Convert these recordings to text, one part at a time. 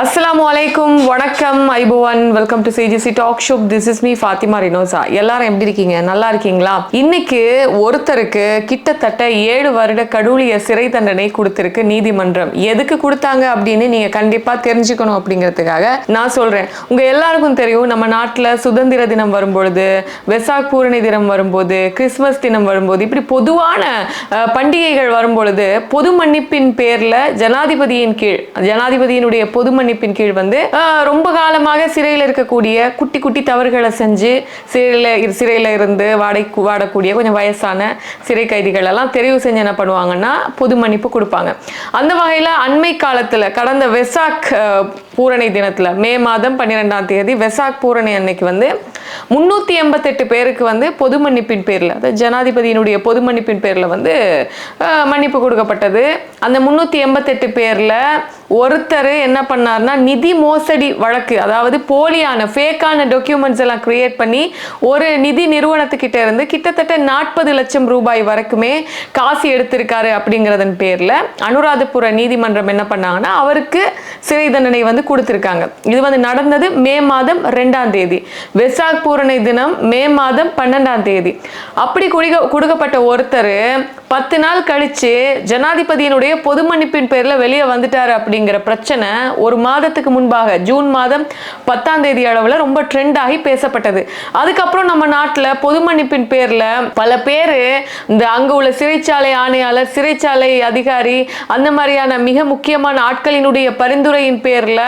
அஸ்லாம் வலைக்கும் வணக்கம் ஐபுவன். Welcome to CGC talk show this is me Fathima Rinosa எல்லாரும் எப்படி இருக்கீங்க? நல்லா இருக்கீங்களா? இன்னைக்கு ஒருத்தருக்கு கிட்டத்தட்ட ஏழு வருட கடூழிய சிறை தண்டனை கொடுத்திருக்கு நீதிமன்றம். எதுக்கு கொடுத்தாங்க அப்படின்னு நீங்க கண்டிப்பா தெரிஞ்சுக்கணும் அப்படிங்கிறதுக்காக நான் சொல்றேன். உங்க எல்லாருக்கும் தெரியும் நம்ம நாட்டில் சுதந்திர தினம் வரும்பொழுது வெசாக் பூரணி தினம் வரும்போது கிறிஸ்மஸ் தினம் வரும்போது இப்படி பொதுவான பண்டிகைகள் வரும்பொழுது பொது மன்னிப்பின் பேர்ல ஜனாதிபதியின் கீழ் ஜனாதிபதியினுடைய பொது மன்னிப்பின் கீழ் வந்து ரொம்ப காலமாக சிறையில் இருக்கக்கூடிய குட்டி குட்டி தவறுகளை செஞ்சு சிறையில் சிறையில் இருந்து வாடை வாடக்கூடிய கொஞ்சம் வயசான சிறை கைதிகள் எல்லாம் தெரிவு செஞ்சு என்ன பண்ணுவாங்கன்னா பொது மன்னிப்பு கொடுப்பாங்க. அந்த வகையில் அண்மை காலத்தில் கடந்த வெசாக் பூரணி தினத்தில் மே மாதம் பன்னிரெண்டாம் தேதி வெசாக் பூரணி அன்னைக்கு வந்து முன்னூற்றி எண்பத்தெட்டு பேருக்கு வந்து பொது மன்னிப்பின் பேரில் அதாவது ஜனாதிபதியினுடைய பொது மன்னிப்பின் பேரில் வந்து மன்னிப்பு கொடுக்கப்பட்டது. அந்த முன்னூற்றி எண்பத்தெட்டு பேரில் ஒருத்தர் என்ன பண்ணார்னா நிதி மோசடி வழக்கு அதாவது போலியான ஃபேக்கான டாக்குமெண்ட்ஸ் எல்லாம் கிரியேட் பண்ணி ஒரு நிதி நிறுவனத்துக்கிட்ட இருந்து கிட்டத்தட்ட நாற்பது லட்சம் ரூபாய் வரைக்குமே காசு எடுத்திருக்காரு அப்படிங்கிறதன் பேரில் அனுராதபுர நீதிமன்றம் என்ன பண்ணாங்கன்னா அவருக்கு சிறை தண்டனை வந்து கொடுத்துருக்காங்க. இது வந்து நடந்தது மே மாதம் ரெண்டாம் தேதி. வெசாக் பூரணை தினம் மே மாதம் பன்னெண்டாம் தேதி. அப்படி குடிக கொடுக்கப்பட்ட ஒருத்தர் பத்து நாள் கழிச்சு ஜனாதிபதியினுடைய பொது மன்னிப்பின் பேரில் வெளியே வந்துட்டார் அப்படிங்கிற பிரச்சனை ஒரு மாதத்துக்கு முன்பாக ஜூன் மாதம் பத்தாம் தேதி அளவில் ரொம்ப ட்ரெண்ட் ஆகி பேசப்பட்டது. அதுக்கப்புறம் நம்ம நாட்டில் பொது மன்னிப்பின் பேரில் பல பேர் இந்த அங்கே உள்ள சிறைச்சாலை ஆணையாளர் சிறைச்சாலை அதிகாரி அந்த மாதிரியான மிக முக்கியமான ஆட்களினுடைய பரிந்துரையின் பேரில்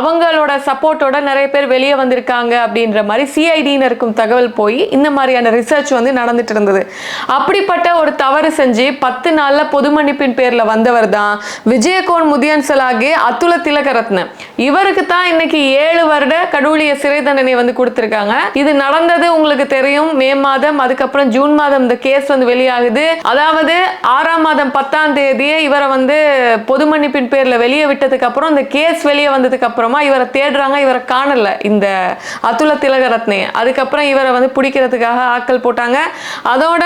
அவங்களோட சப்போர்ட்டோட நிறைய பேர் வெளியே வந்திருக்காங்க அப்படின்ற மாதிரி சிஐடின்னு இருக்கும் தகவல் போய் இந்த மாதிரியான ரிசர்ச் வந்து நடந்துட்டு இருந்தது. அப்படிப்பட்ட ஒரு தவறு செஞ்சு பத்து நாள்ல பொது மன்னிப்பின் பேர்ல வந்தவர் தான் விஜயகோன் முதியன்சலாகி அத்துல திலகரத்ன இவருக்கு தான் இன்னைக்கு ஏழு வருட கடூழிய சிறை தண்டனை வந்து கொடுத்திருக்காங்க. இது நடந்தது உங்களுக்கு தெரியும். மே மாதம் அதுக்கப்புறம் ஜூன் மாதம் இந்த கேஸ் வந்து வெளியாகுது. அதாவது ஆறாம் மாதம் பத்தாம் தேதியே இவரை வந்து பொது மன்னிப்பின் பேர்ல வெளியே விட்டதுக்கு அப்புறம் இந்த கேஸ் வெளியே வந்ததுக்கு அப்புறமா இவரை தேடுறாங்க. இவரை காணல இந்த அத்துல திலகரத்னே. அதுக்கப்புறம் இவரை வந்து பிடிக்கிறதுக்காக ஆட்கள் போட்டாங்க. அதோட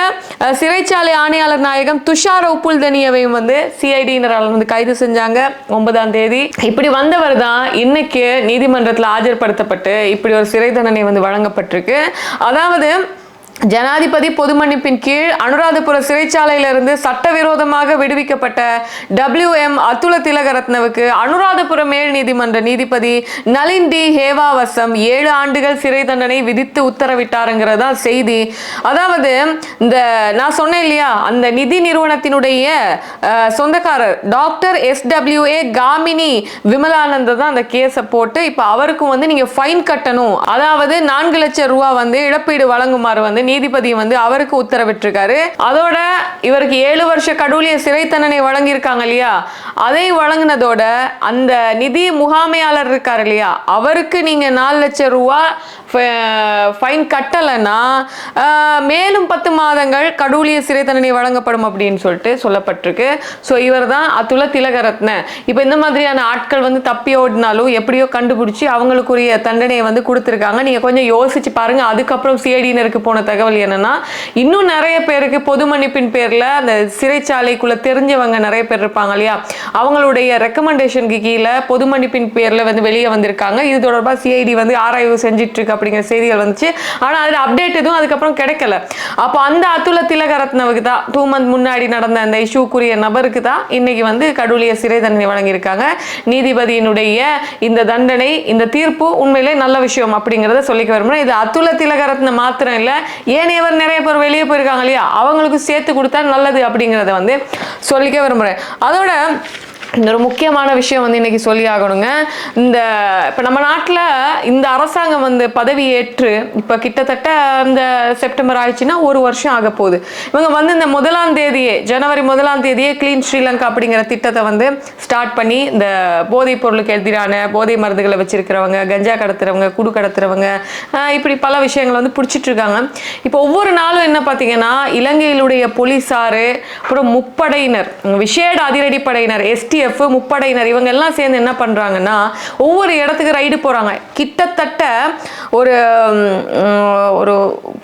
சிறை சிறைச்சாலை ஆணையாளர் நாயகம் துஷார் உப்புல்தனியவையும் வந்து சிஐடியினரால் வந்து கைது செஞ்சாங்க ஒன்பதாம் தேதி. இப்படி வந்தவர் தான் இன்னைக்கு நீதிமன்றத்தில் ஆஜர்படுத்தப்பட்டு இப்படி ஒரு சிறை தண்டனை வந்து வழங்கப்பட்டிருக்கு. அதாவது ஜனாதிபதி பொது மன்னிப்பின் கீழ் அனுராதபுர சிறைச்சாலையிலிருந்து சட்டவிரோதமாக விடுவிக்கப்பட்ட டபிள்யூ எம் அத்துல திலகரத்னவுக்கு அனுராதபுர மேல் நீதிமன்ற நீதிபதி நலின் டி ஹேவாவசம் ஏழு ஆண்டுகள் சிறை தண்டனை விதித்து உத்தரவிட்டாருங்கிறது தான் செய்தி. அதாவது இந்த நான் சொன்னேன் இல்லையா அந்த நிதி நிறுவனத்தினுடைய சொந்தக்காரர் doctor S A Gamini Wimalananda தான் அந்த கேஸை போட்டு இப்போ அவருக்கும் வந்து நீங்க ஃபைன் கட்டணும். அதாவது நான்கு லட்சம் ரூபா வந்து இழப்பீடு வழங்குமாறு வந்து நீதிபதி வந்து அவருக்கு உத்தரவிட்டிருக்காரு. அதோட இவருக்கு ஏழு வருஷ கடூழிய சிறை தண்டனை வழங்கியிருக்காங்க இல்லையா? அதை வழங்கினதோட அந்த நிதி முகாமையாளர் இருக்கார் இல்லையா? அவருக்கு நீங்க நாலு லட்சம் ரூபா ஃபைன் கட்டலைன்னா மேலும் பத்து மாதங்கள் கடூழிய சிறை தண்டனை வழங்கப்படும் அப்படின்னு சொல்லிட்டு சொல்லப்பட்டிருக்கு. ஸோ இவர் தான் அதுல திலகரத்ன. இப்போ இந்த மாதிரியான ஆட்கள் வந்து தப்பி ஓடினாலும் எப்படியோ கண்டுபிடிச்சி அவங்களுக்குரிய தண்டனையை வந்து கொடுத்துருக்காங்க. நீங்கள் கொஞ்சம் யோசிச்சு பாருங்க. அதுக்கப்புறம் சிஐடியினருக்கு போன தகவல் என்னன்னா இன்னும் நிறைய பேருக்கு பொது மன்னிப்பின் பேரில் அந்த சிறைச்சாலைக்குள்ளே தெரிஞ்சவங்க நிறைய பேர் இருப்பாங்க இல்லையா? அவங்களுடைய ரெக்கமெண்டேஷனுக்கு கீழே பொது மன்னிப்பின் பேரில் வந்து வெளியே வந்திருக்காங்க. இது தொடர்பாக சிஐடி வந்து ஆராய்வு செஞ்சிட்டு இருக்கு அப்படிங்கிற செய்திகள் வந்துச்சு. ஆனால் அதில் அப்டேட் எதுவும் அதுக்கப்புறம் கிடைக்கல. அப்போ அந்த அத்துல திலகரத்னவுக்கு தான் டூ மந்த் முன்னாடி நடந்த அந்த இஷ்யூக்குரிய நபருக்கு தான் இன்னைக்கு வந்து கடூழிய சிறை தண்டனை வழங்கியிருக்காங்க. நீதிபதியினுடைய இந்த தண்டனை இந்த தீர்ப்பு உண்மையிலே நல்ல விஷயம் அப்படிங்கிறத சொல்லிக்க விரும்புகிறேன் இது அத்துல திலகரத்ன மாத்திரம் இல்லை ஏனையவர் நிறைய பேர் வெளியே போயிருக்காங்க இல்லையா? அவங்களுக்கு சேர்த்து கொடுத்தா நல்லது அப்படிங்கிறத வந்து சொல்லிக்க விரும்புகிறேன் அதோட இன்னொரு முக்கியமான விஷயம் வந்து இன்னைக்கு சொல்லி ஆகணுங்க. இந்த இப்போ நம்ம நாட்டில் இந்த அரசாங்கம் வந்து பதவி ஏற்று இப்போ கிட்டத்தட்ட இந்த செப்டம்பர் ஆயிடுச்சுன்னா ஒரு வருஷம் ஆக போகுது. இவங்க வந்து இந்த முதலாம் தேதியே ஜனவரி முதலாம் தேதியே க்ளீன் ஸ்ரீலங்கா அப்படிங்கிற திட்டத்தை வந்து ஸ்டார்ட் பண்ணி இந்த போதைப் பொருளுக்கு எதிரான போதை மருந்துகளை வச்சிருக்கிறவங்க கஞ்சா கடத்துறவங்க குடு கடத்துறவங்க இப்படி பல விஷயங்களை வந்து பிடிச்சிட்டு இருக்காங்க. இப்போ ஒவ்வொரு நாளும் என்ன பார்த்தீங்கன்னா இலங்கையிலுடைய போலீஸாரு அப்புறம் முப்படையினர் விசேட அதிரடிப்படையினர் எஸ்டி எஸ்டிஎஃப் முப்படையினர் இவங்க எல்லாம் சேர்ந்து என்ன பண்றாங்கன்னா ஒவ்வொரு இடத்துக்கு ரைடு போறாங்க. கிட்டத்தட்ட ஒரு ஒரு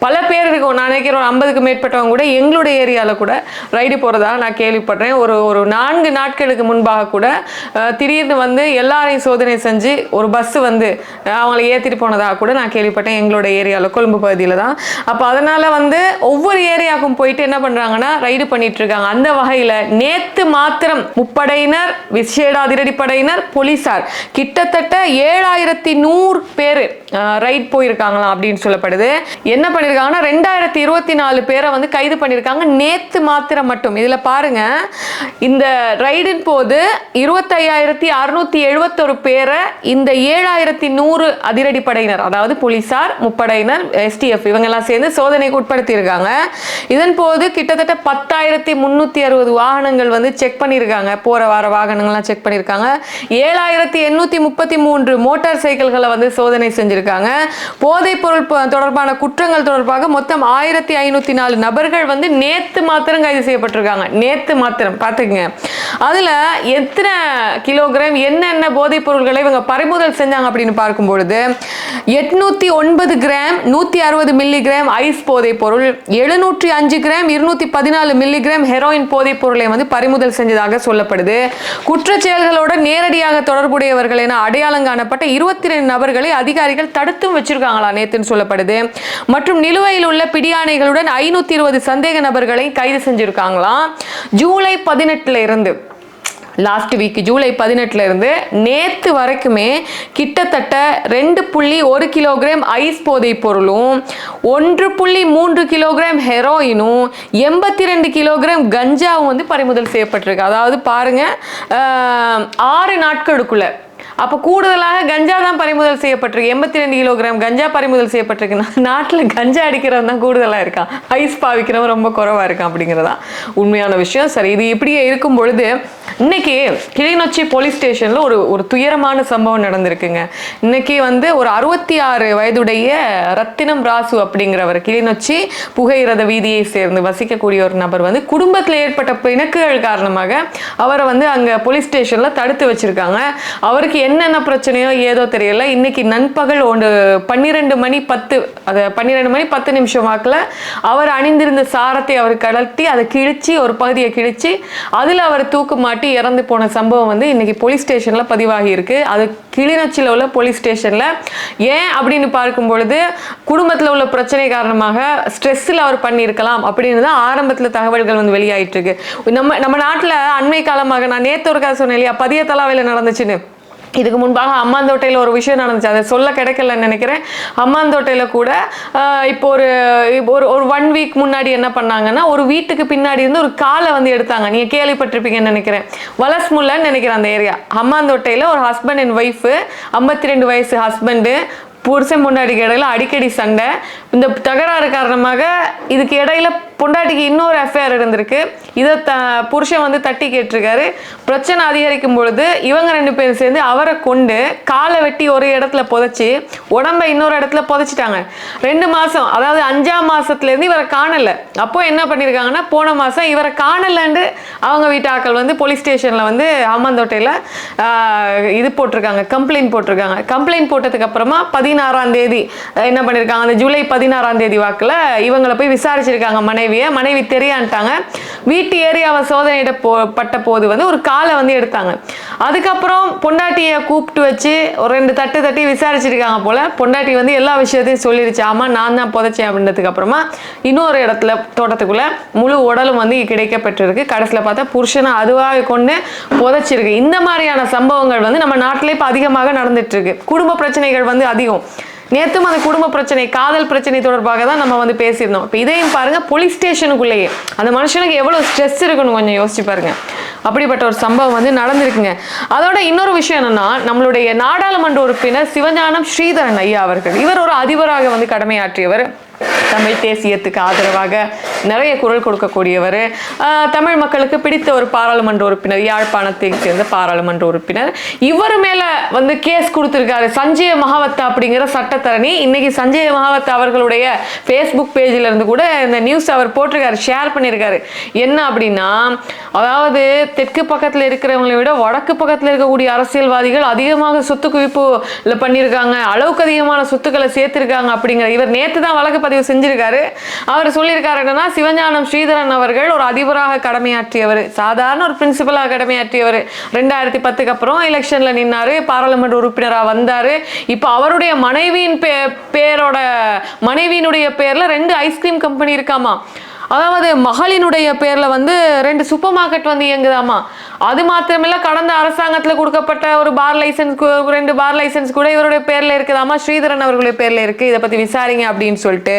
பல பேர் இருக்கும் நான் நினைக்கிறேன் ஒரு ஐம்பதுக்கு மேற்பட்டவங்க கூட எங்களுடைய ஏரியாவில் கூட ரைடு போகிறதா நான் கேள்விப்படுறேன். ஒரு ஒரு நான்கு நாட்களுக்கு முன்பாக கூட திடீர்னு வந்து எல்லாரையும் சோதனை செஞ்சு ஒரு பஸ் வந்து அஹ், அவங்களை ஏற்றிட்டு போனதாக கூட நான் கேள்விப்பட்டேன். எங்களோட ஏரியாவில் கொழும்பு பகுதியில் தான். அப்போ அதனால் வந்து ஒவ்வொரு ஏரியாவுக்கும் போயிட்டு என்ன பண்ணுறாங்கன்னா ரைடு பண்ணிட்டு இருக்காங்க. அந்த வகையில் நேற்று மாத்திரம் முப்படையினர் விசேட அதிரடிப்படையினர் போலீசார். கிட்டத்தட்ட ஏழாயிரத்தி நூறு நூறு பேர் ரைட் போயிருக்காங்களாம் அப்படின்னு சொல்லப்படுது. என்ன பண்ணியிருக்காங்கன்னா ரெண்டாயிரத்தி இருபத்தி நாலு பேரை வந்து கைது பண்ணியிருக்காங்க நேற்று மாத்திரம் மட்டும். இதில் பாருங்க இந்த ரைடின் போது இருபத்தையாயிரத்தி அறுநூத்தி எழுபத்தொரு பேரை இந்த ஏழாயிரத்தி நூறு அதிரடி படையினர் அதாவது போலீசார் முப்படையினர் எஸ்டிஎஃப் இவங்க எல்லாம் சேர்ந்து சோதனைக்கு உட்படுத்தியிருக்காங்க. இதன் போது கிட்டத்தட்ட பத்தாயிரத்தி முந்நூற்றி அறுபது வாகனங்கள் வந்து செக் பண்ணியிருக்காங்க. போகிற வார வாகனங்கள்லாம் செக் பண்ணியிருக்காங்க. ஏழாயிரத்தி எண்ணூத்தி முப்பத்தி மூன்று மோட்டார் சைக்கிள்களை வந்து சோதனை செஞ்சிருக்காங்க. போதைப்பொருள் தொடர்பான குற்றங்கள் தொடர்பாக மொத்தம் ஆயிரத்தி ஐநூத்தி நாலு நபர்கள் வந்து நேத்து மாத்திரம் கைது செய்யப்பட்டிருக்காங்க. நேத்து மாத்திரம். பார்த்துக்குங்க அதுல எத்தனை கிலோகிராம் என்னென்ன போதைப் பொருட்களை இவங்க பறிமுதல் செஞ்சாங்க அப்படின்னு பார்க்கும் பொழுது எட்நூத்தி ஒன்பது கிராம் நூத்தி அறுபது மில்லி கிராம் ஐஸ் போதைப் பொருள் எழுநூற்றி அஞ்சு கிராம் இருநூத்தி பதினாலு மில்லிகிராம் ஹெரோயின் போதைப் பொருளை வந்து பறிமுதல் செஞ்சதாக சொல்லப்படுது. குற்ற செயல்களோட நேரடியாக தொடர்புடையவர்கள் என அடையாளம் காணப்பட்ட இருபத்தி ரெண்டு நபர்களை அதிகாரிகள் தடுத்தும் வச்சிருக்காங்களா நேத்துன்னு சொல்லப்படுது. மற்றும் நிலுவையில் உள்ள பிடியாணைகளுடன் ஐநூத்தி இருபது சந்தேக நபர்களை கைது செஞ்சிருக்காங்களாம் ஜூலை பதினெட்டுல இருந்து லாஸ்ட் வீக் ஜூலை பதினெட்டுல இருந்து நேத்து வரைக்குமே கிட்டத்தட்ட ரெண்டு புள்ளி ஒரு கிலோகிராம் ஐஸ் போதைப் பொருளும் ஒன்று புள்ளி மூன்று கிலோகிராம் ஹெரோயினும் எண்பத்தி ரெண்டு கிலோகிராம் கஞ்சாவும் வந்து பறிமுதல் செய்யப்பட்டிருக்கு. அதாவது பாருங்க ஆறு நாட்களுக்குள்ள அப்போ கூடுதலாக கஞ்சா தான் பறிமுதல் செய்யப்பட்டிருக்கு. எண்பத்தி ரெண்டு கிலோகிராம் கஞ்சா பறிமுதல் செய்யப்பட்டிருக்கு. நாட்டில் கஞ்சா அடிக்கிறவன் தான் கூடுதலாக இருக்கான். ஐஸ் பாவிக்கிறவன் ரொம்ப குறவாக இருக்கான் அப்படிங்கிறதா உண்மையான விஷயம். சரி இது இப்படியே இருக்கும் பொழுது இன்னைக்கு கிளிநொச்சி போலீஸ் ஸ்டேஷனில் ஒரு ஒரு துயரமான சம்பவம் நடந்திருக்குங்க. இன்னைக்கு வந்து ஒரு அறுபத்தி ஆறு வயதுடைய ரத்தினம் ராசு அப்படிங்கிறவர் கிளிநொச்சி புகையிரத வீதியை சேர்ந்து வசிக்கக்கூடிய ஒரு நபர் வந்து குடும்பத்தில் ஏற்பட்ட பிணக்குகள் காரணமாக அவரை வந்து அங்கே போலீஸ் ஸ்டேஷனில் தடுத்து வச்சிருக்காங்க. அவருக்கு என்னென்ன பிரச்சனையோ ஏதோ தெரியல. இன்னைக்கு நண்பகல் ஒன்று பன்னிரெண்டு மணி பத்து அது பன்னிரெண்டு மணி பத்து நிமிஷம் வாக்கில் அவர் அணிந்திருந்த சாரத்தை அவர் கழட்டி அதை கிழிச்சு ஒரு பகுதியை கிழிச்சு அதில் அவர் தூக்கு மாட்டி இறந்து போன சம்பவம் வந்து இன்னைக்கு போலீஸ் ஸ்டேஷனில் பதிவாகி இருக்கு. அது கிளிநொச்சியில் உள்ள போலீஸ் ஸ்டேஷனில். ஏன் அப்படின்னு பார்க்கும் பொழுது குடும்பத்தில் உள்ள பிரச்சனை காரணமாக ஸ்ட்ரெஸ்ஸில் அவர் பண்ணியிருக்கலாம் அப்படின்னு தான் ஆரம்பத்தில் தகவல்கள் வந்து வெளியாயிட்டு இருக்கு. நம்ம நம்ம நாட்டில் அண்மை காலமாக நான் நேற்று ஒரு கதை சொன்னேன் இல்லையா? பதிய தலாவையில் நடந்துச்சுன்னு. இதுக்கு முன்பாக அம்மாந்தோட்டையில் ஒரு விஷயம் நடந்துச்சு. அதை சொல்ல கிடைக்கலன்னு நினைக்கிறேன். அம்மாந்தோட்டையில் கூட இப்போ ஒரு இப்போ ஒரு ஒரு ஒன் வீக் முன்னாடி என்ன பண்ணாங்கன்னா ஒரு வீட்டுக்கு பின்னாடி இருந்து ஒரு காலை வந்து எடுத்தாங்க. நீங்கள் கேள்விப்பட்டிருப்பீங்கன்னு நினைக்கிறேன். வலஸ்முல்லன்னு நினைக்கிறேன் அந்த ஏரியா. அம்மாந்தோட்டையில் ஒரு ஹஸ்பண்ட் அண்ட் ஒய்ஃபு ஐம்பத்தி ரெண்டு வயசு ஹஸ்பண்டு புருஷன் முன்னாடிக்கு இடையில அடிக்கடி சண்டை. இந்த தகராறு காரணமாக இதுக்கு இடையில பொண்டாட்டிக்கு இன்னொரு அஃபேர் இருந்திருக்கு இதை த புருஷன் வந்து தட்டி கேட்டிருக்காரு. பிரச்சனை அதிகரிக்கும் பொழுது இவங்க ரெண்டு பேரும் சேர்ந்து அவரை கொண்டு காலை வெட்டி ஒரு இடத்துல புதைச்சி உடம்ப இன்னொரு இடத்துல புதைச்சிட்டாங்க. ரெண்டு மாதம் அதாவது அஞ்சாம் மாதத்துலேருந்து இவரை காணலை. அப்போது என்ன பண்ணியிருக்காங்கன்னா போன மாதம் இவரை காணலன்னு அவங்க வீட்டு வந்து போலீஸ் ஸ்டேஷனில் வந்து அம்மந்தோட்டையில் இது போட்டிருக்காங்க கம்ப்ளைண்ட் போட்டிருக்காங்க. கம்ப்ளைண்ட் போட்டதுக்கு அப்புறமா பதினாறாம் தேதி என்ன பண்ணியிருக்காங்க அந்த ஜூலை பதினாறாம் தேதி வாக்கில் இவங்களை போய் விசாரிச்சிருக்காங்க மனைவி. மனைவியை மனைவி தெரியான்ட்டாங்க. வீட்டு ஏரியாவை சோதனையிட போ பட்ட போது வந்து ஒரு காலை வந்து எடுத்தாங்க. அதுக்கப்புறம் பொண்டாட்டியை கூப்பிட்டு வச்சு ஒரு ரெண்டு தட்டு தட்டி விசாரிச்சிருக்காங்க போல பொண்டாட்டி வந்து எல்லா விஷயத்தையும் சொல்லிடுச்சு ஆமா நான் தான் புதைச்சேன் அப்படின்றதுக்கு அப்புறமா இன்னொரு இடத்துல தோட்டத்துக்குள்ள முழு உடலும் வந்து கிடைக்கப்பட்டிருக்கு. கடைசியில் பார்த்தா புருஷனை அதுவாக கொண்டு புதைச்சிருக்கு. இந்த மாதிரியான சம்பவங்கள் வந்து நம்ம நாட்டிலே இப்போ அதிகமாக நடந்துட்டு இருக்கு. குடும்ப பிரச்சனைகள் வந்து அதிகம். நேற்றும் அந்த குடும்ப பிரச்சனை காதல் பிரச்சனை தொடர்பாக தான் நம்ம வந்து பேசியிருந்தோம். இப்போ இதையும் பாருங்கள் போலீஸ் ஸ்டேஷனுக்குள்ளேயே அந்த மனுஷனுக்கு எவ்வளோ ஸ்ட்ரெஸ் இருக்குன்னு கொஞ்சம் யோசிச்சு பாருங்க. அப்படிப்பட்ட ஒரு சம்பவம் வந்து நடந்திருக்குங்க. அதோட இன்னொரு விஷயம் என்னன்னா நம்மளுடைய நாடாளுமன்ற உறுப்பினர் சிவஞானம் ஸ்ரீதரன் ஐயா அவர்கள். இவர் ஒரு அதிபராக வந்து கடமையாற்றியவர். தமிழ் தேசியத்துக்கு ஆதரவாக நிறைய குரல் கொடுக்கக்கூடியவர் தமிழ் மக்களுக்கு பிடித்த ஒரு பாராளுமன்ற உறுப்பினர் யாழ்ப்பாணத்தை சேர்ந்த பாராளுமன்ற உறுப்பினர். இவர் மேலே வந்து கேஸ் கொடுத்துருக்காரு சஞ்சய் மகாவத்தா அப்படிங்கிற சட்டத்தரணி. இன்னைக்கு சஞ்சய மகாவத்தா அவர்களுடைய ஃபேஸ்புக் பேஜில் இருந்து கூட இந்த நியூஸ் அவர் போட்டிருக்காரு ஷேர் பண்ணியிருக்காரு என்ன அப்படின்னா அதாவது தெற்கு பக்கத்தில் இருக்கிறவங்களை விட வடக்கு பக்கத்தில் இருக்கக்கூடிய அரசியல்வாதிகள் அதிகமாக சொத்து குவிப்பு பண்ணியிருக்காங்க அளவுக்கு அதிகமான சொத்துக்களை சேர்த்திருக்காங்க அப்படிங்கிற இவர் நேற்று தான் வழக்கு பதிவு செஞ்சிருக்காரு. அவர் சொல்லியிருக்காரு என்னன்னா சிவஞானம் ஸ்ரீதரன் அவர்கள் ஒரு அதிபராக கடமையாற்றியவர். சாதாரண ஒரு பிரின்சிபலாக கடமையாற்றியவர். ரெண்டாயிரத்தி பத்துக்கு அப்புறம் எலெக்ஷன்ல நின்னாரு. பாராளுமன்ற உறுப்பினராக வந்தார். இப்போ அவருடைய மனைவியின் பே பேரோட மனைவியினுடைய பேர்ல ரெண்டு ஐஸ்கிரீம் கம்பெனி இருக்காமா? அதாவது மகளினுடைய பேரில் வந்து ரெண்டு சூப்பர் மார்க்கெட் வந்து இயங்குதாமா? அது மாத்திரமில்ல கடந்த அரசாங்கத்தில் கொடுக்கப்பட்ட ஒரு பார் லைசன்ஸ் ரெண்டு பார் லைசன்ஸ் கூட இவருடைய பேரில் இருக்குதாமா? ஸ்ரீதரன் அவர்களுடைய பேரில் இருக்கு. இதை பற்றி விசாரிங்க அப்படின்னு சொல்லிட்டு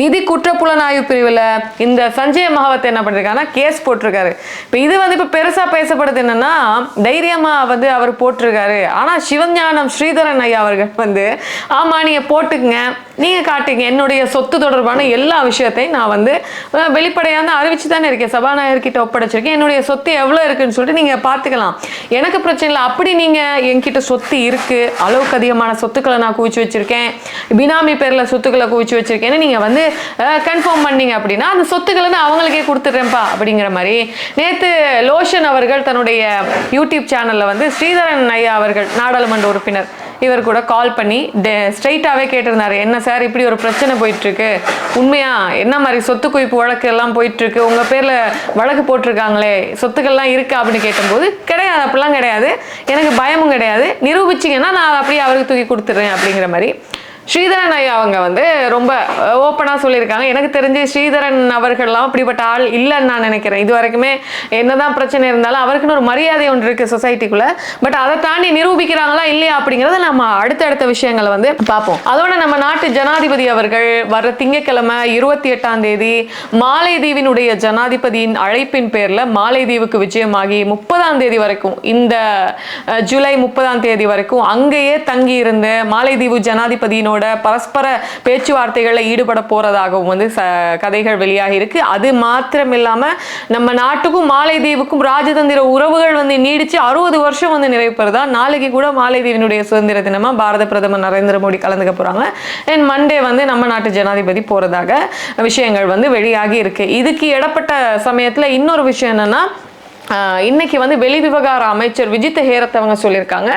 நிதி குற்றப்புலனாய்வு பிரிவில் இந்த சஞ்சய் மகாவத் என்ன பண்ணிருக்காருன்னா கேஸ் போட்டிருக்காரு. இப்போ இது வந்து இப்போ பெருசாக பேசப்படுது என்னன்னா தைரியமாக வந்து அவர் போட்டிருக்காரு. ஆனால் சிவஞானம் ஸ்ரீதரன் ஐயா அவர்கள் வந்து ஆமாம் நீங்கள் போட்டுக்குங்க நீங்கள் காட்டுங்க. என்னுடைய சொத்து தொடர்பான எல்லா விஷயத்தையும் நான் வந்து நான் வெளிப்படையா தான் அறிவிச்சு தானே இருக்கேன் சபாநாயகர்கிட்ட ஒப்படைச்சிருக்கேன். என்னுடைய சொத்து எவ்வளோ இருக்குன்னு சொல்லிட்டு நீங்கள் பார்த்துக்கலாம். எனக்கு பிரச்சனை இல்லை அப்படி நீங்கள் என்கிட்ட சொத்து இருக்குது அளவுக்கு அதிகமான சொத்துக்களை நான் குவிச்சு வச்சுருக்கேன். பினாமி பேரில் சொத்துக்களை குவிச்சு வச்சுருக்கேன்னு நீங்கள் வந்து கன்ஃபார்ம் பண்ணீங்க அப்படின்னா அந்த சொத்துக்களை நான் அவங்களுக்கே கொடுத்துட்றேன்ப்பா அப்படிங்கிற மாதிரி. நேற்று லோஷன் அவர்கள் தன்னுடைய யூடியூப் சேனலில் வந்து ஸ்ரீதரன் ஐயா அவர்கள் நாடாளுமன்ற உறுப்பினர். இவர் கூட கால் பண்ணி ஸ்ட்ரைட்டாகவே கேட்டிருந்தாரு. என்ன சார் இப்படி ஒரு பிரச்சனை போயிட்டுருக்கு. உண்மையா என்ன மாதிரி சொத்து குவிப்பு வழக்கு எல்லாம் போயிட்டுருக்கு? உங்கள் பேரில் வழக்கு போட்டிருக்காங்களே. சொத்துக்கள்லாம் இருக்கா? அப்படின்னு கேட்டபோது கிடையாது அப்படிலாம் கிடையாது. எனக்கு பயமும் கிடையாது. நிரூபிச்சிங்கன்னா நான் அப்படியே அவருக்கு தூக்கி கொடுத்துட்றேன். அப்படிங்கிற மாதிரி ஸ்ரீதரன் ஐயா அவங்க வந்து ரொம்ப ஓப்பனாக சொல்லியிருக்காங்க. எனக்கு தெரிஞ்சு ஸ்ரீதரன் அவர்கள்லாம் அப்படிப்பட்ட ஆள் இல்லைன்னு நான் நினைக்கிறேன். இது வரைக்குமே என்னதான் பிரச்சனை இருந்தாலும் அவருக்குன்னு ஒரு மரியாதை ஒன்று இருக்கு சொசைட்டிக்குள்ள. பட் அதை தாண்டி நிரூபிக்கிறாங்களா இல்லையா அப்படிங்கிறத நம்ம அடுத்தடுத்த விஷயங்களை வந்து பார்ப்போம். அதோட நம்ம நாட்டு ஜனாதிபதி அவர்கள் வர திங்கக்கிழமை இருபத்தி எட்டாம் தேதி மாலைதீவினுடைய ஜனாதிபதியின் அழைப்பின் பேர்ல மாலைதீவுக்கு விஜயமாகி முப்பதாம் தேதி வரைக்கும் இந்த ஜூலை முப்பதாம் தேதி வரைக்கும் அங்கேயே தங்கி இருந்து மாலைதீவு ஜனாதிபதியினோட பரஸ்பர பேச்சுவார்த்தைகளில் ஈடுபட போகிறதாகவும் வந்து ச கதைகள் வெளியாகி இருக்கு அது மாத்திரம் இல்லாமல் நம்ம நாட்டுக்கும் மாலைதீவுக்கும் ராஜதந்திர உறவுகள் வந்து நீடிச்சு அறுபது வருஷம் வந்து நிறைவு பெறுதா? நாளைக்கு கூட மாலைதீவினுடைய சுதந்திர தினமாக பாரத பிரதமர் நரேந்திர மோடி கலந்துக்க போகிறாங்க அண்ட் மண்டே வந்து நம்ம நாட்டு ஜனாதிபதி போகிறதாக விஷயங்கள் வந்து வெளியாகி இருக்கு இதுக்கு இடப்பட்ட சமயத்தில் இன்னொரு விஷயம் என்னன்னா இன்னைக்கு வந்து வெளிவிவகார அமைச்சர் விஜித் ஹேரத் அவங்க சொல்லியிருக்காங்க.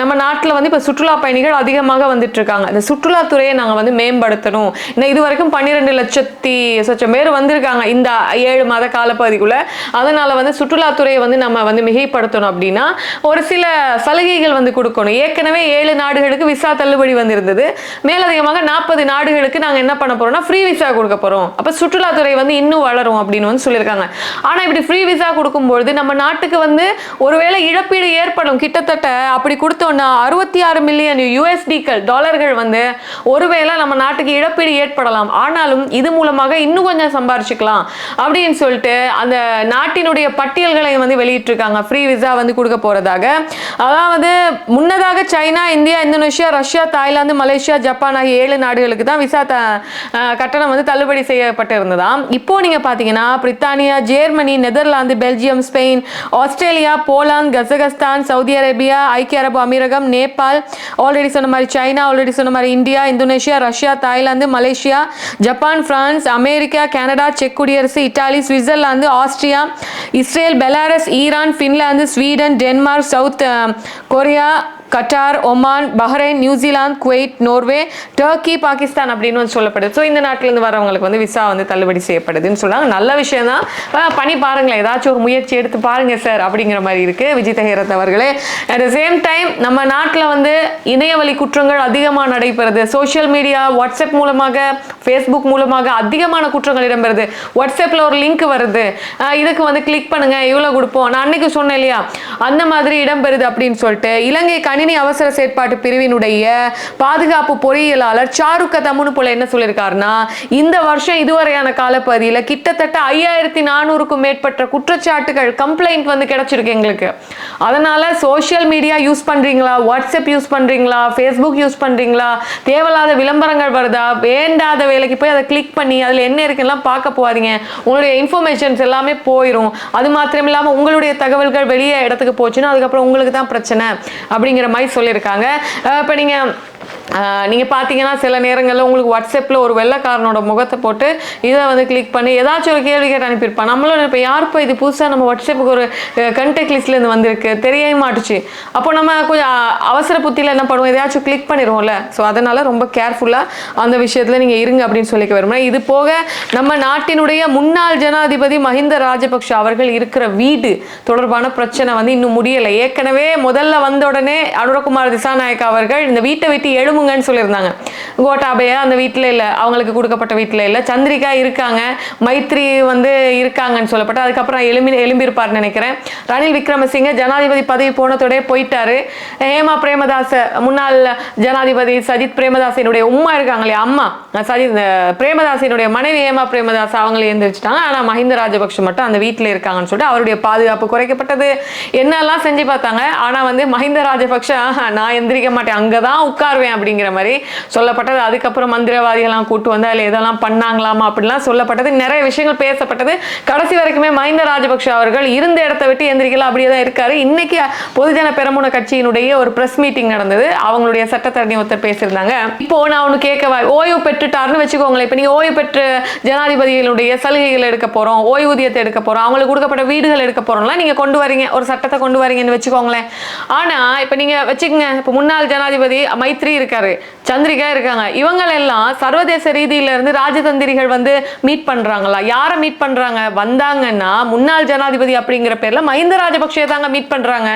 நம்ம நாட்டில் வந்து இப்போ சுற்றுலா பயணிகள் அதிகமாக வந்துட்டு இருக்காங்க இந்த சுற்றுலாத்துறையை நாங்கள் வந்து மேம்படுத்தணும். இன்னும் இது வரைக்கும் பன்னிரெண்டு லட்சத்தி சொச்சம் பேர் வந்திருக்காங்க இந்த ஏழு மாத காலப்பகுதிக்குள்ள. அதனால வந்து சுற்றுலாத்துறையை வந்து நம்ம வந்து மிகைப்படுத்தணும் அப்படின்னா ஒரு சில சலுகைகள் வந்து கொடுக்கணும். ஏற்கனவே ஏழு நாடுகளுக்கு விசா தள்ளுபடி வந்திருந்தது. மேலதிகமாக நாற்பது நாடுகளுக்கு நாங்கள் என்ன பண்ண போறோம்னா ஃப்ரீ விசா கொடுக்க போறோம். அப்போ சுற்றுலாத்துறை வந்து இன்னும் வளரும் அப்படின்னு வந்து சொல்லியிருக்காங்க. ஆனால் இப்படி ஃப்ரீ விசா பொழுது நம்ம நாட்டுக்கு வந்து ஒருவேளை இழப்பீடு ஏற்படும். கிட்டத்தட்ட அப்படி கொடுத்தோன்னா அறுபத்தி ஆறு மில்லியன் யூஎஸ்டிக்கள் டாலர்கள் வந்து ஒருவேளை நம்ம நாட்டுக்கு இழப்பீடு ஏற்படலாம். ஆனாலும் இது மூலமாக இன்னும் கொஞ்சம் சம்பாரிச்சுக்கலாம் அப்படின்னு சொல்லிட்டு அந்த நாட்டினுடைய பட்டியல்களை வந்து வெளியிட்டிருக்காங்க. ஃப்ரீ விசா வந்து கொடுக்க போகிறதாக அதாவது முன்னதாக China India Indonesia Russia Thailand Malaysia Japan ஆகிய ஏழு நாடுகளுக்கு தான் விசா த கட்டணம் வந்து தள்ளுபடி செய்யப்பட்டிருந்ததாம். இப்போ நீங்கள் பார்த்தீங்கன்னா பிரித்தானியா Germany Netherlands Belgium Spain Australia Poland Kazakhstan Saudi Arabia ஐக்கிய அரபு அமீரகம் நேபாள் ஆல்ரெடி சொன்ன மாதிரி சைனா ஆல்ரெடி சொன்ன மாதிரி India Indonesia Russia Thailand Malaysia Japan France America Canada check குடியரசு Italy Switzerland Austria Israel Belarus Iran Finland Sweden Denmark South Korea Qatar Oman Bahrain New Zealand Kuwait Norway Turkey Pakistan அப்படின்னு வந்து சொல்லப்படுது. So இந்த நாட்டிலேருந்து வரவங்களுக்கு வந்து visa வந்து தள்ளுபடி செய்யப்படுதுன்னு சொல்கிறாங்க நல்ல விஷயம் தான் பண்ணி பாருங்களேன். ஏதாச்சும் ஒரு முயற்சி எடுத்து பாருங்க சார் அப்படிங்கிற மாதிரி இருக்கு. விஜய் ஹேரத் அவர்களே. அட் த சேம் டைம் நம்ம நாட்டில் வந்து இணையவழி குற்றங்கள் அதிகமாக நடைபெறுது. சோஷியல் மீடியா வாட்ஸ்அப் மூலமாக ஃபேஸ்புக் மூலமாக அதிகமான குற்றங்கள் இடம்பெறுது. வாட்ஸ்அப்பில் ஒரு லிங்க் வருது. இதுக்கு வந்து கிளிக் பண்ணுங்க. இவ்வளோ கொடுப்போம். நான் அன்னைக்கு சொன்னேன் இல்லையா? அந்த மாதிரி இடம்பெறுது அப்படின்னு சொல்லிட்டு இலங்கை கணினி அவசர செயற்பாட்டு பிரிவினுடைய பாதுகாப்பு பொறியியலாளர் சாருக்க தமுனு போல என்ன சொல்லியிருக்காருன்னா இந்த வருஷம் இதுவரையான காலப்பகுதியில் கிட்டத்தட்ட ஐயாயிரத்தி நானூறுக்கும் மேற்பட்ட குற்றச்சாட்டுகள் கம்ப்ளைண்ட் வந்து கிடைச்சிருக்கு எங்களுக்கு. அதனால சோஷியல் மீடியா யூஸ் பண்றீங்களா? வாட்ஸ்அப் யூஸ் பண்றீங்களா? ஃபேஸ்புக் யூஸ் பண்றீங்களா? தேவையில்லாத விளம்பரங்கள் வருதா? வேண்டாத வேலைக்கு போய் அதை கிளிக் பண்ணி அதில் என்ன இருக்குலாம் பார்க்க போகாதீங்க. உங்களுடைய இன்ஃபர்மேஷன்ஸ் எல்லாமே போயிடும் அது மாத்திரம் இல்லாமல் உங்களுடைய தகவல்கள் வெளியே இடத்துக்கு போச்சுன்னா அதுக்கப்புறம் உங்களுக்கு தான் பிரச்சனை. அப்படிங்கிற மாதிரி சொல்லியிருக்காங்க. இப்போ நீங்கள் நீங்கள் பார்த்தீங்கன்னா சில நேரங்களில் உங்களுக்கு வாட்ஸ்அப்பில் ஒரு வெள்ளைக்காரனோட முகத்தை போட்டு இதை வந்து கிளிக் பண்ணி ஏதாச்சும் ஒரு கேள்வி கேட்டு அனுப்பியிருப்பான் நம்மளும் இப்போ யாருப்போ இது புதுசாக நம்ம வாட்ஸ்அப்புக்கு ஒரு கண்டெக்ட் லிஸ்ட்லேருந்து வந்திருக்கு? தெரியவே மாட்டுச்சு. அப்போ நம்ம கொஞ்சம் அவசர புத்தியில் என்ன பண்ணுவோம்? எதையாச்சும் கிளிக் பண்ணிடுவோம்ல. ஸோ அதனால் ரொம்ப கேர்ஃபுல்லாக அந்த விஷயத்தில் நீங்கள் இருங்க அப்படின்னு சொல்லிக்க விரும்புகிறேன் இது போக நம்ம நாட்டினுடைய முன்னாள் ஜனாதிபதி மஹிந்த ராஜபக்ஷ அவர்கள் இருக்கிற வீடு தொடர்பான பிரச்சனை வந்து இன்னும் முடியலை. ஏற்கனவே முதல்ல வந்த உடனே அனுரகுமார் திசாநாயக் அவர்கள் இந்த வீட்டை விட்டு கிளம்புங்கன்னு சொல்லியிருந்தாங்க. கோட்டாபய அந்த வீட்டில் இல்லை அவங்களுக்கு கொடுக்கப்பட்ட வீட்டில் இல்லை. சந்திரிகா இருக்காங்க மைத்ரி வந்து இருக்காங்கன்னு சொல்லப்பட்டு அதுக்கப்புறம் எலும்பி எலும்பியிருப்பார்னு நினைக்கிறேன். ரணில் விக்ரமசிங்க ஜனாதிபதி பதவி போனதோடய போயிட்டாரு. ஹேமா பிரேமதாச முன்னாள் ஜனாதிபதி சஜித் பிரேமதாசனுடைய உம்மா இருக்காங்க இல்லையா அம்மா. சஜித் அஹ், பிரேமதாசனுடைய மனைவி ஹேமா பிரேமதாஸ் அவங்களே எந்திரிச்சிட்டாங்க ஆனால் மஹிந்த ராஜபக்ஷ மட்டும் அந்த வீட்டில் இருக்காங்கன்னு சொல்லிட்டு அவருடைய பாதுகாப்பு குறைக்கப்பட்டது. என்னெல்லாம் செஞ்சு பார்த்தாங்க. ஆனால் வந்து மஹிந்த ராஜபக்ஷ நான் எந்திரிக்க மாட்டேன். அங்கே தான் உட்காருவேன் அப்படிங்கிற மாதிரி சொல்லப்பட்டது. அதுக்கப்புறம் மந்திரவாதிகள்லாம் கூட்டு வந்து அதில் எதெல்லாம் பண்ணாங்களாமா அப்படிலாம் சொல்லப்பட்டது. நிறைய விஷயங்கள் பேசப்பட்டது. கடைசி வரைக்குமே மஹிந்த ராஜபக்ஷ அவர்கள் இருந்த இடத்த விட்டு எந்திரிக்கலாம் அப்படியே தான் இருக்காரு. இன்னைக்கு பொதுஜன பெரமுன கட்சியினுடைய ஒரு பிரஸ் மீட்டிங் நடந்தது. அவங்களுடைய சட்டத்தரணி ஒருத்தர் பேசியிருந்தாங்க. இப்போ நான் ஒன்று கேட்கவா ஓய்வு பெற்றுட்டாருன்னு வச்சுக்கோங்களேன். இப்போ நீங்கள் ஓய்வு பெற்று ஜனாதிபதிகளுடைய சலுகைகள் எடுக்க போகிறோம் ஓய்வூதியத்தை எடுக்க போகிறோம் அவங்களுக்கு கொடுக்கப்பட்ட வீடுகள் எடுக்க போகிறோம்லாம் நீங்கள் கொண்டு வரீங்க. ஒரு சட்டத்தை கொண்டு வரீங்கன்னு வச்சுக்கோங்களேன். ஆனால் இப்போ நீங்கள் வச்சுக்கோங்க இப்போ முன்னாள் ஜனாதிபதி மைத்ரி இருக்கு இருக்காரு. சந்திரிகா இருக்காங்க. இவங்கள் எல்லாம் சர்வதேச ரீதியில இருந்து ராஜதந்திரிகள் வந்து மீட் பண்றாங்களா? யாரை மீட் பண்றாங்க? வந்தாங்கன்னா முன்னாள் ஜனாதிபதி அப்படிங்கிற பேர்ல மஹிந்த ராஜபக்சே தாங்க மீட் பண்றாங்க.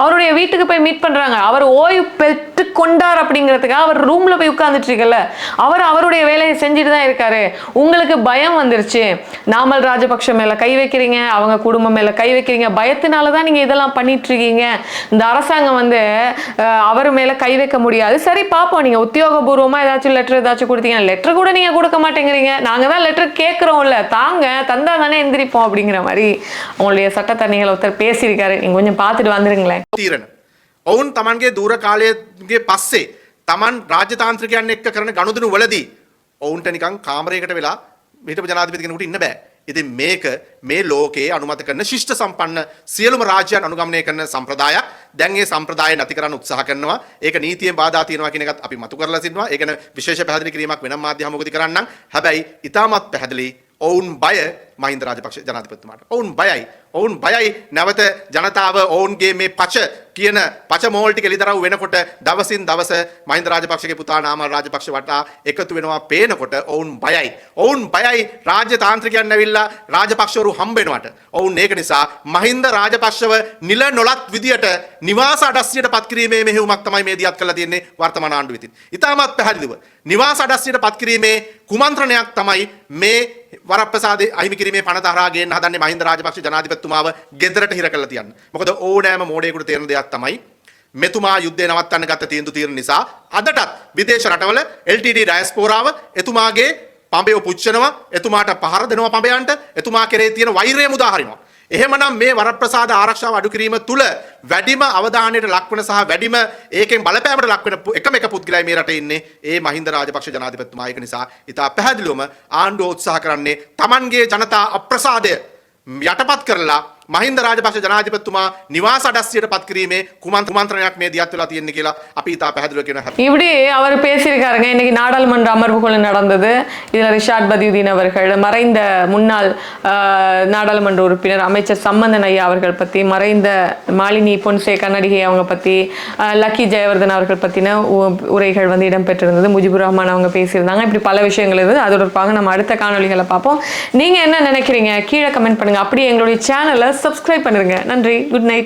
அவருடைய வீட்டுக்கு போய் மீட் பண்றாங்க. அவர் ஓய்வு பெற்று கொண்டார் அப்படிங்கிறதுக்காக அவர் ரூம்ல போய் உட்கார்ந்துட்டு இருக்கல அவர் அவருடைய வேலையை செஞ்சுட்டு தான் இருக்காரு. உங்களுக்கு பயம் வந்துருச்சு. நாமல் ராஜபக்ஷ மேல கை வைக்கிறீங்க. அவங்க குடும்பம் மேல கை வைக்கிறீங்க. பயத்தினால தான் நீங்க இதெல்லாம் பண்ணிட்டு இருக்கீங்க இந்த அரசாங்கம் வந்து அவர் மேல கை வைக்க முடியாது. சரி பார்ப்போம் நீங்க உத்தியோகபூர்வமா ஏதாச்சும் லெட்டர் ஏதாச்சும் கொடுத்தீங்க லெட்டர் கூட நீங்க கொடுக்க மாட்டேங்கிறீங்க நாங்க தான் லெட்டர் கேட்குறோம்ல தாங்க தந்தா தானே எந்திரிப்போம் அப்படிங்கிற மாதிரி உங்களுடைய சட்டத்தரணிகள் ஒருத்தர் பேசியிருக்காரு நீங்க கொஞ்சம் பார்த்துட்டு வந்துருங்களேன் තීරණ. ඔවුන් තමන්ගේ දූර කාලයගේ පස්සේ තමන් රාජතාන්ත්‍රිකයන් එක්ක කරන ගණුදනු වලදී ඔවුන්ට නිකං කාමරයකට වෙලා හිටපු ජනාධිපතිගෙනකුට ඉන්න බෑ. ඉතින් මේක මේ ලෝකයේ අනුමත කරන ශිෂ්ට සම්පන්න සියලුම රාජ්‍යයන් අනුගමනය කරන සම්ප්‍රදායක් දැන් ඒ සම්ප්‍රදාය නැති කරන්න උත්සාහ කරනවා. ඒක නීතියෙන් බාධා තියෙනවා කියන එකත් අපි මතු කරලා සිටිනවා. ඒ ගැන විශේෂ පැහැදිලි කිරීමක් වෙනම මාධ්‍ය හමුවකදී කරන්නම්. හැබැයි ඉතාමත් පැහැදිලි ඔවුන් බය මහින්ද රාජපක්ෂ ජනාධිපතිතුමාට ඔවුන් බයයි ඔවුන් බයයි නැවත ජනතාව ඔවුන්ගේ මේ පච කියන පච මෝල්ටි එලිදරව් වෙනකොට දවසින් දවස මහින්ද රාජපක්ෂගේ පුතා නාම රාජපක්ෂ වටා එකතු වෙනවා පේනකොට ඔවුන් බයයි. ඔවුන් බයයි රාජ්‍ය තාන්ත්‍රිකයන් ඇවිල්ලා රාජපක්ෂවරු හම්බෙනවට. ඔවුන් ඒක නිසා මහින්ද රාජපක්ෂව නිල නොලත් විදියට නිවාස අඩස්සියට පත්කිරීමේ මෙහෙයුමක් තමයි මේ දියත් කරලා තියෙන්නේ වර්තමාන ආණ්ඩුව විසින්. ඉතාමත් පැහැදිලිව නිවාස අඩස්සියට පත්කිරීමේ කුමන්ත්‍රණයක් තමයි මේ වරප්‍රසාද අහිමි කිරීමේ පනත හරහා ගේන්න හදන්නේ මහින්ද රාජපක්ෂ ජනාධිපතිතුමාව ගෙදරට හිර කරලා තියන්න. මොකද ඕනෑම මෝඩයෙකුට තේරෙන දෙයක් තමයි මෙතුමා යුද්ධය නවත්තන්න ගත්ත තීන්දුව తీරන නිසා අදටත් විදේශ රටවල LTT ඩයස්පෝරාව එතුමාගේ පඹයව පුච්චනවා එතුමාට පහර දෙනවා පඹයන්ට එතුමා කෙරේ තියෙන වෛරය මුදා හරිනවා. එහෙමනම් මේ වරප්‍රසාද ආරක්ෂාව අඩු කිරීම තුළ වැඩිම අවධානයට ලක්වන සහ වැඩිම ඒකෙන් බලපෑමට ලක්වෙන පු- එකම එක පුද්ගලයා මේ රටේ ඉන්නේ. ඒ මහින්ද රාජපක්ෂ ජනාධිපතිතුමා. ඒක නිසා ඉතා පැහැදිලිවම ආණ්ඩුව උත්සාහ කරන්නේ Tamanගේ ජනතා අප්‍රසාදය යටපත් කරලා මහින්ද රාජපක්ෂ ජනාධිපතිතුමා නිවාස අඩස්සියට පත් කිරීමේ කුමන්ත්‍ර කුමන්ත්‍රණයක් මේ දියත් වෙලා තියෙන්නේ කියලා අපි ඉතා පැහැදිලිව කියන හැටි இப்படி அவர் பேசியிருக்காருங்க இன்னைக்கு நாடாளுமன்ற அமர்வுகள் நடந்தது இதில் ரிஷாட் பதியுதீன் அவர்கள் மறைந்த முன்னாள் ஆஹ், நாடாளுமன்ற உறுப்பினர் அமைச்சர் சம்பந்தன் ஐயா அவர்கள் பற்றி மறைந்த மாலினி பொன்சேகா நடிகை அவங்க பற்றி லக்கி ஜெயவர்தன் அவர்கள் பற்றின உரைகள் வந்து இடம்பெற்றிருந்தது முஜிபுர் ரஹ்மான் அவங்க பேசியிருந்தாங்க இப்படி பல விஷயங்கள் இருந்தது அது தொடர்பாக நம்ம அடுத்த காணொளிகளை பார்ப்போம் நீங்கள் என்ன நினைக்கிறீங்க கீழே கமெண்ட் பண்ணுங்கள் அப்படியே எங்களுடைய சேனலை சப்ஸ்கிரைப் பண்ணிருங்க நன்றி. Good night